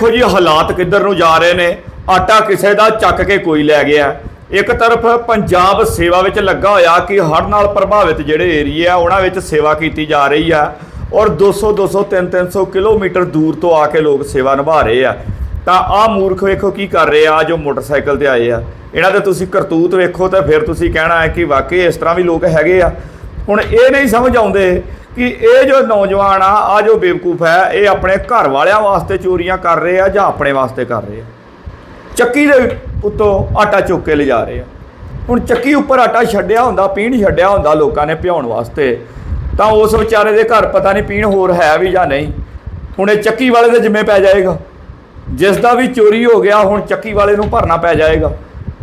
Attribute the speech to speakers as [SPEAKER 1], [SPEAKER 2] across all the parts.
[SPEAKER 1] ਦੇਖੋ ਜੀ, ਹਾਲਾਤ ਕਿੱਧਰ ਨੂੰ ਜਾ ਰਹੇ ਨੇ। ਆਟਾ ਕਿਸੇ ਦਾ ਚੱਕ ਕੇ ਕੋਈ ਲੈ ਗਿਆ। ਇੱਕ ਤਰਫ ਪੰਜਾਬ ਸੇਵਾ ਵਿੱਚ ਲੱਗਾ ਹੋਇਆ ਕਿ ਹੜ੍ਹ ਨਾਲ ਪ੍ਰਭਾਵਿਤ ਜਿਹੜੇ ਏਰੀਏ ਆ, ਉਹਨਾਂ ਵਿੱਚ ਸੇਵਾ ਕੀਤੀ ਜਾ ਰਹੀ ਆ ਔਰ 200 200 300 300 ਕਿਲੋਮੀਟਰ ਦੂਰ ਤੋਂ ਆ ਕੇ ਲੋਕ ਸੇਵਾ ਨਿਭਾ ਰਹੇ ਆ। ਤਾਂ ਆਹ ਮੂਰਖ ਵੇਖੋ ਕੀ ਕਰ ਰਹੇ ਆ ਜੋ ਮੋਟਰਸਾਈਕਲ ਤੇ ਆਏ ਆ। ਇਹਨਾਂ ਦੇ ਤੁਸੀਂ ਕਰਤੂਤ ਵੇਖੋ ਤਾਂ ਫਿਰ ਤੁਸੀਂ ਕਹਿਣਾ ਹੈ ਕਿ ਵਾਕਈ ਇਸ ਤਰ੍ਹਾਂ ਵੀ ਲੋਕ ਹੈਗੇ ਆ। ਹੁਣ ਇਹ ਨਹੀਂ ਸਮਝ ਆਉਂਦੇ ਕਿ ਇਹ ਜੋ ਨੌਜਵਾਨ ਆ ਆ ਜੋ ਬੇਵਕੂਫ ਹੈ, ਇਹ ਆਪਣੇ ਘਰ ਵਾਲਿਆਂ ਵਾਸਤੇ ਚੋਰੀਆਂ ਕਰ ਰਹੇ ਆ ਜਾਂ ਆਪਣੇ ਵਾਸਤੇ ਕਰ ਰਹੇ ਆ? ਚੱਕੀ ਦੇ ਉੱਤੋਂ ਆਟਾ ਚੁੱਕ ਕੇ ਲਿਜਾ ਰਹੇ ਆ। ਹੁਣ ਚੱਕੀ ਉੱਪਰ ਆਟਾ ਛੱਡਿਆ ਹੁੰਦਾ, ਪੀਣ ਛੱਡਿਆ ਹੁੰਦਾ ਲੋਕਾਂ ਨੇ ਭਿਉਣ ਵਾਸਤੇ, ਤਾਂ ਉਸ ਵਿਚਾਰੇ ਦੇ ਘਰ ਪਤਾ ਨਹੀਂ ਪੀਣ ਹੋਰ ਹੈ ਵੀ ਜਾਂ ਨਹੀਂ। ਹੁਣ ਇਹ ਚੱਕੀ ਵਾਲੇ ਦੇ ਜਿੰਮੇ ਪੈ ਜਾਏਗਾ। ਜਿਸ ਦਾ ਵੀ ਚੋਰੀ ਹੋ ਗਿਆ, ਹੁਣ ਚੱਕੀ ਵਾਲੇ ਨੂੰ ਭਰਨਾ ਪੈ ਜਾਏਗਾ।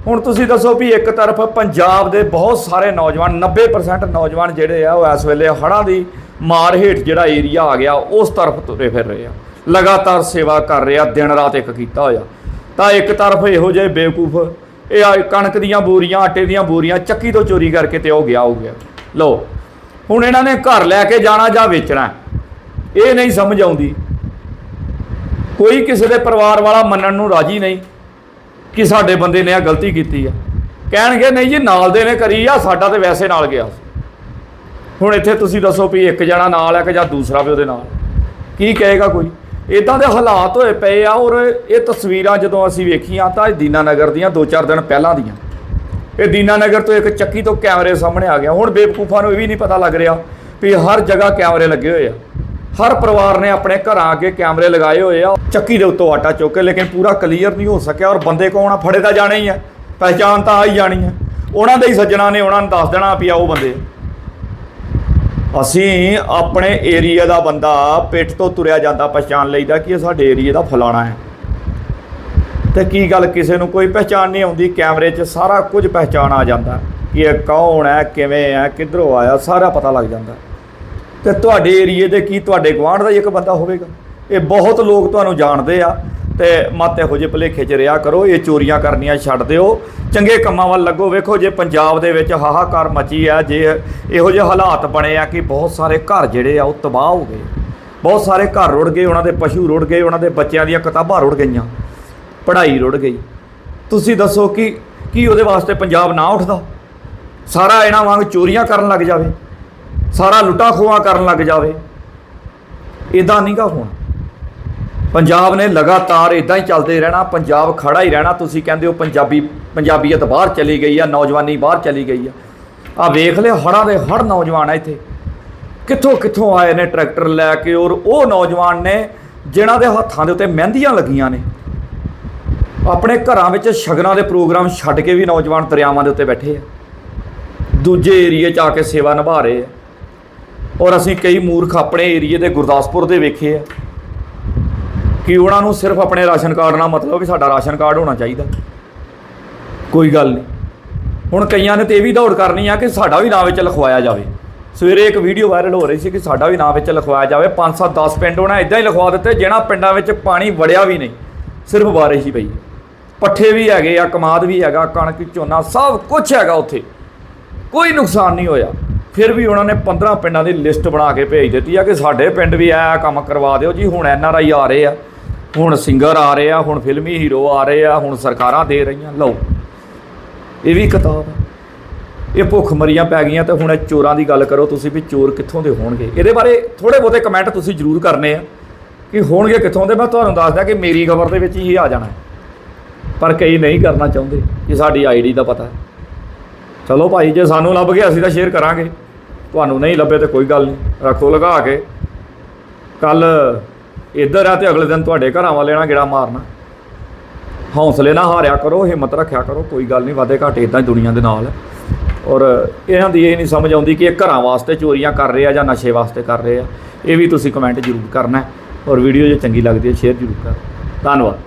[SPEAKER 1] ਹੁਣ ਤੁਸੀਂ ਦੱਸੋ ਵੀ ਇੱਕ ਤਰਫ ਪੰਜਾਬ ਦੇ ਬਹੁਤ ਸਾਰੇ ਨੌਜਵਾਨ 90% ਨੌਜਵਾਨ ਜਿਹੜੇ ਆ, ਉਹ ਇਸ ਵੇਲੇ ਹੜ੍ਹਾਂ ਦੀ ਮਾਰ ਹੇਠ ਜਿਹੜਾ ਏਰੀਆ ਆ ਗਿਆ, ਉਸ ਤਰਫ ਤੁਰੇ ਫਿਰ ਰਹੇ ਆ। ਲਗਾਤਾਰ ਸੇਵਾ ਕਰ ਰਿਹਾ, ਦਿਨ ਰਾਤ ਇੱਕ ਕੀਤਾ ਹੋਇਆ। ਤਾਂ ਇੱਕ ਤਰਫ ਇਹੋ ਜਿਹੇ ਬੇਵਕੂਫ, ਇਹ ਆ ਕਣਕ ਦੀਆਂ ਬੋਰੀਆਂ, ਆਟੇ ਦੀਆਂ ਬੋਰੀਆਂ, ਚੱਕੀ ਤੋਂ ਚੋਰੀ ਕਰਕੇ ਤੇ ਉਹ ਗਿਆ ਹੋ ਗਿਆ। ਲਓ, ਹੁਣ ਇਹਨਾਂ ਨੇ ਘਰ ਲੈ ਕੇ ਜਾਣਾ ਜਾਂ ਵੇਚਣਾ, ਇਹ ਨਹੀਂ ਸਮਝ ਆਉਂਦੀ। ਕੋਈ ਕਿਸੇ ਦੇ ਪਰਿਵਾਰ ਵਾਲਾ ਮੰਨਣ ਨੂੰ ਰਾਜੀ ਨਹੀਂ ਕਿ ਸਾਡੇ ਬੰਦੇ ਨੇ ਆ ਗਲਤੀ ਕੀਤੀ ਆ। ਕਹਿਣਗੇ, ਨਹੀਂ ਜੀ, ਨਾਲ ਦੇ ਨੇ ਕਰੀ ਆ, ਸਾਡਾ ਤੇ ਵੈਸੇ ਨਾਲ ਗਿਆ ਸੀ। ਹੁਣ ਇੱਥੇ ਤੁਸੀਂ ਦੱਸੋ ਵੀ ਇੱਕ ਜਣਾ ਨਾਲ ਹੈ ਕਿ ਜਾਂ ਦੂਸਰਾ ਵੀ ਉਹਦੇ ਨਾਲ? ਕੀ ਕਹੇਗਾ ਕੋਈ? ਇਦਾਂ ਦੇ ਹਾਲਾਤ ਹੋਏ ਪਏ ਆ ਔਰ ਇਹ ਤਸਵੀਰਾਂ ਜਦੋਂ ਅਸੀਂ ਵੇਖੀਆਂ ਤਾਂ ਇਹ ਦੀਨਾਨਗਰ ਦੀਆਂ 2-4 ਦਿਨ ਪਹਿਲਾਂ ਦੀਆਂ। ਇਹ ਦੀਨਾਨਗਰ ਤੋਂ ਇੱਕ ਚੱਕੀ ਤੋਂ ਕੈਮਰੇ ਸਾਹਮਣੇ ਆ ਗਿਆ। ਹੁਣ ਬੇਵਕੂਫਾਂ ਨੂੰ ਇਹ ਵੀ ਨਹੀਂ ਪਤਾ ਲੱਗ ਰਿਹਾ ਵੀ ਹਰ ਜਗ੍ਹਾ ਕੈਮਰੇ ਲੱਗੇ ਹੋਏ ਆ। ਹਰ ਪਰਿਵਾਰ ਨੇ ਆਪਣੇ ਘਰਾਂ ਅੱਗੇ ਕੈਮਰੇ ਲਗਾਏ ਹੋਏ ਆ। ਚੱਕੀ ਦੇ ਉੱਤੋਂ ਆਟਾ ਚੁੱਕ ਕੇ ਲੇਕਿਨ ਪੂਰਾ ਕਲੀਅਰ ਨਹੀਂ ਹੋ ਸਕਿਆ ਔਰ ਬੰਦੇ ਕੌਣ ਆ? ਫੜੇ ਤਾਂ ਜਾਣੇ ਹੀ ਆ। ਪਹਿਚਾਨ ਤਾਂ ਆ ਹੀ ਜਾਣੀ ਆ। ਉਹਨਾਂ ਦੇ ਹੀ ਸੱਜਣਾ ਨੇ ਉਹਨਾਂ ਨੂੰ ਦੱਸ ਦੇਣਾ ਵੀ ਆ ਉਹ ਬੰਦੇ। ਅਸੀਂ ਆਪਣੇ ਏਰੀਆ ਦਾ ਬੰਦਾ ਪਿੱਠ ਤੋਂ ਤੁਰਿਆ ਜਾਂਦਾ, ਪਛਾਣ ਲਈਦਾ ਕਿ ਇਹ ਸਾਡੇ ਏਰੀਆ ਦਾ ਫਲਾਣਾ ਹੈ। ਤੇ ਕੀ ਗੱਲ ਕਿਸੇ ਨੂੰ ਕੋਈ ਪਹਿਚਾਨ ਨਹੀਂ ਆਉਂਦੀ, ਕੈਮਰੇ 'ਚ ਸਾਰਾ ਕੁਝ ਪਹਿਚਾਨ ਆ ਜਾਂਦਾ। ਕਿ ਇਹ ਕੌਣ ਹੈ, ਕਿਵੇਂ ਹੈ, ਕਿੱਧਰੋਂ ਆਇਆ, ਸਾਰਾ ਪਤਾ ਲੱਗ ਜਾਂਦਾ। ਤੇ ਤੁਹਾਡੇ ਏਰੀਏ ਦੇ ਕੀ ਤੁਹਾਡੇ ਗੁਆਂਢ ਦਾ ਹੀ ਇੱਕ ਬੰਦਾ ਹੋਵੇਗਾ। ਇਹ ਬਹੁਤ ਲੋਕ ਤੁਹਾਨੂੰ ਜਾਣਦੇ ਆ। ਤੇ ਮਤ ਇਹੋ ਜਿਹੇ ਭੁਲੇਖੇ 'ਚ ਰਿਹਾ ਕਰੋ, ਇਹ ਚੋਰੀਆਂ ਕਰਨੀਆਂ ਛੱਡ ਦਿਓ। ਚੰਗੇ ਕੰਮਾਂ ਵੱਲ ਲੱਗੋ। ਵੇਖੋ, ਜੇ ਪੰਜਾਬ ਦੇ ਵਿੱਚ ਹਾਹਾਕਾਰ ਮਚੀ ਆ, ਜੇ ਇਹੋ ਜਿਹੇ ਹਾਲਾਤ ਬਣੇ ਆ ਕਿ ਬਹੁਤ ਸਾਰੇ ਘਰ ਜਿਹੜੇ ਆ, ਉਹ ਤਬਾਹ ਹੋ ਗਏ। ਬਹੁਤ ਸਾਰੇ ਘਰ ਰੁੜ ਗਏ, ਉਹਨਾਂ ਦੇ ਪਸ਼ੂ ਰੁੜ ਗਏ, ਉਹਨਾਂ ਦੇ ਬੱਚਿਆਂ ਦੀਆਂ ਕਿਤਾਬਾਂ ਰੁੜ ਗਈਆਂ, ਪੜ੍ਹਾਈ ਰੁੜ ਗਈ। ਤੁਸੀਂ ਦੱਸੋ ਕਿ ਕੀ ਉਹਦੇ ਵਾਸਤੇ ਪੰਜਾਬ ਨਾ ਉੱਠਦਾ? ਸਾਰਾ ਇਹਨਾਂ ਵਾਂਗ ਚੋਰੀਆਂ ਕਰਨ ਲੱਗ ਜਾਵੇ, ਸਾਰਾ ਲੁੱਟਾ ਖੋਆ ਕਰਨ ਲੱਗ ਜਾਵੇ। ਇਦਾਂ ਨਹੀਂਗਾ ਹੋਣਾ। ਪੰਜਾਬ ਨੇ ਲਗਾਤਾਰ ਇਦਾਂ ਹੀ ਚੱਲਦੇ ਰਹਿਣਾ, ਪੰਜਾਬ ਖੜਾ ਹੀ ਰਹਿਣਾ, ਤੁਸੀਂ ਕਹਿੰਦੇ ਹੋ ਪੰਜਾਬੀ, ਪੰਜਾਬੀਅਤ ਬਾਹਰ ਚਲੀ ਗਈ ਆ, ਨੌਜਵਾਨੀ ਬਾਹਰ ਚਲੀ ਗਈ ਆ। ਆ ਵੇਖ ਲਿਓ ਹੜਾਂ ਦੇ ਹੜ ਨੌਜਵਾਨ ਆ ਇੱਥੇ। ਕਿੱਥੋਂ ਕਿੱਥੋਂ ਆਏ ਨੇ ਟਰੈਕਟਰ ਲੈ ਕੇ ਔਰ ਉਹ ਨੌਜਵਾਨ ਨੇ ਜਿਨ੍ਹਾਂ ਦੇ ਹੱਥਾਂ ਦੇ ਉੱਤੇ ਮਹਿੰਦੀਆਂ ਲੱਗੀਆਂ ਨੇ। ਆਪਣੇ ਘਰਾਂ ਵਿੱਚ ਸ਼ਗਨਾਂ ਦੇ ਪ੍ਰੋਗਰਾਮ ਛੱਡ ਕੇ ਵੀ ਨੌਜਵਾਨ ਦਰਿਆਵਾਂ ਦੇ ਉੱਤੇ ਬੈਠੇ ਆ। ਦੂਜੇ ਏਰੀਏ 'ਚ ਆ ਕੇ ਸੇਵਾ ਨਿਭਾ ਰਹੇ ਆ। ਔਰ ਅਸੀਂ ਕਈ ਮੂਰਖ ਆਪਣੇ ਏਰੀਏ ਦੇ ਗੁਰਦਾਸਪੁਰ ਦੇ ਵੇਖੇ ਆ। ਕਿ ਉਹਨਾਂ ਨੂੰ ਸਿਰਫ ਆਪਣੇ ਰਾਸ਼ਨ ਕਾਰਡ ਨਾਲ ਮਤਲਬ ਵੀ ਸਾਡਾ ਰਾਸ਼ਨ ਕਾਰਡ ਹੋਣਾ ਚਾਹੀਦਾ। ਕੋਈ ਗੱਲ ਨਹੀਂ। ਹੁਣ ਕਈਆਂ ਨੇ ਤੇ ਇਹ ਵੀ ਦੌੜ ਕਰਨੀ ਆ ਕਿ ਸਾਡਾ ਵੀ ਨਾਂ ਵਿੱਚ ਲਿਖਵਾਇਆ ਜਾਵੇ। ਸਵੇਰੇ ਇੱਕ ਵੀਡੀਓ ਵਾਇਰਲ ਹੋ ਰਹੀ ਸੀ ਕਿ ਸਾਡਾ ਵੀ ਨਾਂ ਵਿੱਚ ਲਿਖਵਾਇਆ ਜਾਵੇ। 5 7 10 ਪਿੰਡ ਉਹਨਾਂ ਇਦਾਂ ਹੀ ਲਿਖਵਾ ਦਿੱਤੇ ਜਿਹੜਾ ਪਿੰਡਾਂ ਵਿੱਚ ਪਾਣੀ ਵੜਿਆ ਵੀ ਨਹੀਂ। ਸਿਰਫ ਬਾਰਿਸ਼ ਹੀ ਪਈ। ਪੱਠੇ ਵੀ ਹੈਗੇ ਆ, ਕਮਾਦ ਵੀ ਹੈਗਾ, ਕਣਕ, ਝੋਨਾ, ਸਭ ਕੁਝ ਹੈਗਾ ਉੱਥੇ। ਕੋਈ ਨੁਕਸਾਨ ਨਹੀਂ ਹੋਇਆ। ਫਿਰ ਵੀ ਉਹਨਾਂ ਨੇ 15 ਪਿੰਡਾਂ ਦੀ ਲਿਸਟ ਬਣਾ ਕੇ ਭੇਜ ਦਿੱਤੀ ਆ ਕਿ ਸਾਡੇ ਪਿੰਡ ਵੀ ਇਹ ਕੰਮ ਕਰਵਾ ਦਿਓ ਜੀ, ਹੁਣ ਐਨ ਆਰ ਆਈ ਆ ਰਹੇ ਆ। ਹੁਣ ਸਿੰਗਰ ਆ ਰਹੇ ਆ, ਹੁਣ ਫਿਲਮੀ ਹੀਰੋ ਆ ਰਹੇ ਆ, ਹੁਣ ਸਰਕਾਰਾਂ ਦੇ ਰਹੀਆਂ। ਲਓ, ਇਹ ਵੀ ਕਿਤਾਬ ਹੈ ਇਹ ਭੁੱਖ ਮਰੀਆਂ ਪੈ ਗਈਆਂ ਤੇ ਹੁਣ ਇਹ ਚੋਰਾਂ ਦੀ ਗੱਲ ਕਰੋ ਤੁਸੀਂ ਵੀ ਚੋਰ ਕਿੱਥੋਂ ਦੇ ਹੋਣਗੇ। ਇਹਦੇ ਬਾਰੇ ਥੋੜੇ ਬਹੁਤੇ ਕਮੈਂਟ ਤੁਸੀਂ ਜ਼ਰੂਰ ਕਰਨੇ ਆ ਕਿ ਹੋਣਗੇ ਕਿੱਥੋਂ ਦੇ। ਮੈਂ ਤੁਹਾਨੂੰ ਦੱਸਦਾ ਕਿ ਮੇਰੀ ਖਬਰ ਦੇ ਵਿੱਚ ਹੀ ਆ ਜਾਣਾ। ਪਰ ਕਈ ਨਹੀਂ ਕਰਨਾ ਚਾਹੁੰਦੇ, ਇਹ ਸਾਡੀ ਆਈਡੀ ਦਾ ਪਤਾ ਹੈ। ਚਲੋ ਭਾਈ, ਜੇ ਸਾਨੂੰ ਲੱਭ ਗਿਆ ਅਸੀਂ ਤਾਂ ਸ਼ੇਅਰ ਕਰਾਂਗੇ। ਤੁਹਾਨੂੰ ਨਹੀਂ ਲੱਭੇ ਤੇ ਕੋਈ ਗੱਲ ਨਹੀਂ। ਰੱਖੋ ਲਗਾ ਕੇ। ਕੱਲ ਇੱਧਰ ਆ ਤੇ ਅਗਲੇ ਦਿਨ ਤੁਹਾਡੇ ਘਰਾਂ ਵਾਲੇ ਨਾਲ ਗੇੜਾ ਮਾਰਨਾ। ਹੌਸਲੇ ਨਾਲ ਹਾਰਿਆ ਕਰੋ, ਹਿੰਮਤ ਰੱਖਿਆ ਕਰੋ, ਕੋਈ ਗੱਲ ਨਹੀਂ ਵਾਦੇ ਘਾਟੇ ਇਦਾਂ ਹੀ ਦੁਨੀਆ ਦੇ ਨਾਲ। ਔਰ ਇਹਨਾਂ ਦੀ ਇਹ ਨਹੀਂ ਸਮਝ ਆਉਂਦੀ ਕਿ ਇਹ ਘਰਾਂ ਵਾਸਤੇ ਚੋਰੀਆਂ ਕਰ ਰਹੇ ਆ ਜਾਂ ਨਸ਼ੇ ਵਾਸਤੇ ਕਰ ਰਹੇ ਆ। ਇਹ ਵੀ ਤੁਸੀਂ ਕਮੈਂਟ ਜ਼ਰੂਰ ਕਰਨਾ ਔਰ ਵੀਡੀਓ ਜੇ ਚੰਗੀ ਲੱਗਦੀ ਹੈ ਸ਼ੇਅਰ ਜ਼ਰੂਰ ਕਰੋ। ਧੰਨਵਾਦ।